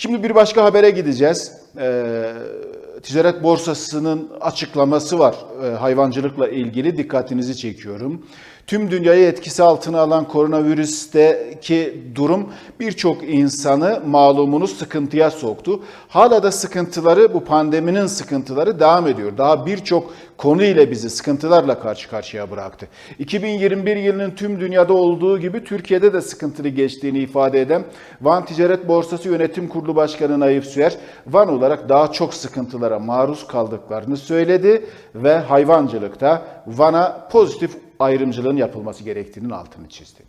Şimdi bir başka habere gideceğiz. Ee, ticaret borsasının açıklaması var ee, hayvancılıkla ilgili dikkatinizi çekiyorum. Tüm dünyayı etkisi altına alan koronavirüsteki durum birçok insanı malumunuz sıkıntıya soktu. Hala da sıkıntıları bu pandeminin sıkıntıları devam ediyor. Daha birçok konu ile bizi sıkıntılarla karşı karşıya bıraktı. 2021 yılının tüm dünyada olduğu gibi Türkiye'de de sıkıntılı geçtiğini ifade eden Van Ticaret Borsası Yönetim Kurulu Başkanı Naif Süer, Van olarak daha çok sıkıntılara maruz kaldıklarını söyledi ve hayvancılıkta Van'a pozitif ayrımcılığın yapılması gerektiğinin altını çizdi.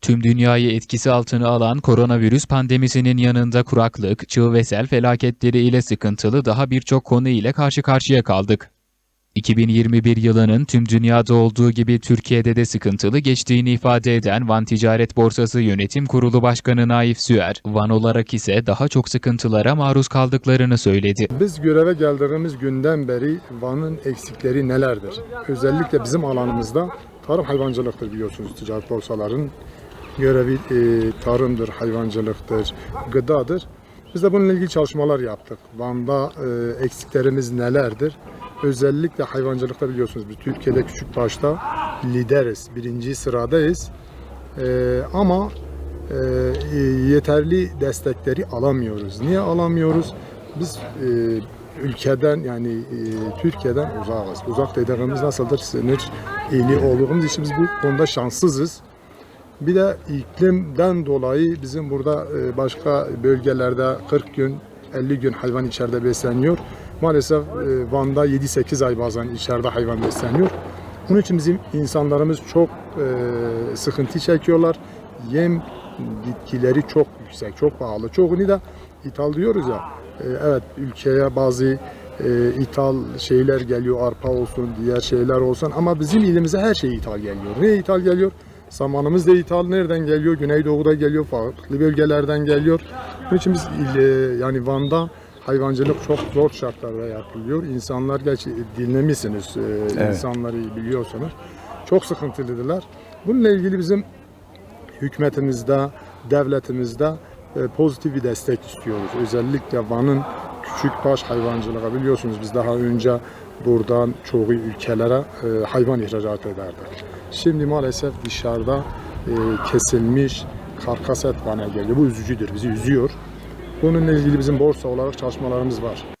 Tüm dünyayı etkisi altına alan koronavirüs pandemisinin yanında kuraklık, çığ ve sel felaketleri ile sıkıntılı daha birçok konu ile karşı karşıya kaldık. 2021 yılının tüm dünyada olduğu gibi Türkiye'de de sıkıntılı geçtiğini ifade eden Van Ticaret Borsası Yönetim Kurulu Başkanı Naif Süer, Van olarak ise daha çok sıkıntılara maruz kaldıklarını söyledi. Biz göreve geldiğimiz günden beri Van'ın eksikleri nelerdir? Özellikle bizim alanımızda tarım hayvancılıktır biliyorsunuz ticaret borsaların görevi e, tarımdır, hayvancılıktır, gıdadır. Biz de bununla ilgili çalışmalar yaptık. Van'da e, eksiklerimiz nelerdir? Özellikle hayvancılıkta biliyorsunuz biz Türkiye'de küçük başta lideriz, birinci sıradayız. E, ama e, yeterli destekleri alamıyoruz. Niye alamıyoruz? Biz e, ülkeden yani e, Türkiye'den uzağız. Uzak dediğimiz nasıldır? Sınır ili olduğumuz için biz bu konuda şanssızız. Bir de iklimden dolayı bizim burada e, başka bölgelerde 40 gün 50 gün hayvan içeride besleniyor. Maalesef e, Van'da 7-8 ay bazen içeride hayvan besleniyor. Bunun için bizim insanlarımız çok e, sıkıntı çekiyorlar. Yem bitkileri çok yüksek, çok pahalı. Çoğunu da ithal diyoruz ya. E, evet ülkeye bazı e, ithal şeyler geliyor, arpa olsun, diğer şeyler olsun ama bizim ilimize her şey ithal geliyor. Ne ithal geliyor? Samanımız da ithal. Nereden geliyor? Güneydoğu'da geliyor, farklı bölgelerden geliyor. Bunun için biz il- yani Van'da hayvancılık çok zor şartlarda yapılıyor. İnsanlar gerçi dinlemişsiniz, e, insanları biliyorsunuz. Çok sıkıntılıdılar. Bununla ilgili bizim hükümetimizde, devletimizde e, pozitif bir destek istiyoruz. Özellikle Van'ın küçükbaş hayvancılığı biliyorsunuz biz daha önce buradan çoğu ülkelere e, hayvan ihracat ederdik. Şimdi maalesef dışarıda e, kesilmiş karkas et Van'a geliyor. Bu üzücüdür, bizi üzüyor. Bununla ilgili bizim borsa olarak çalışmalarımız var.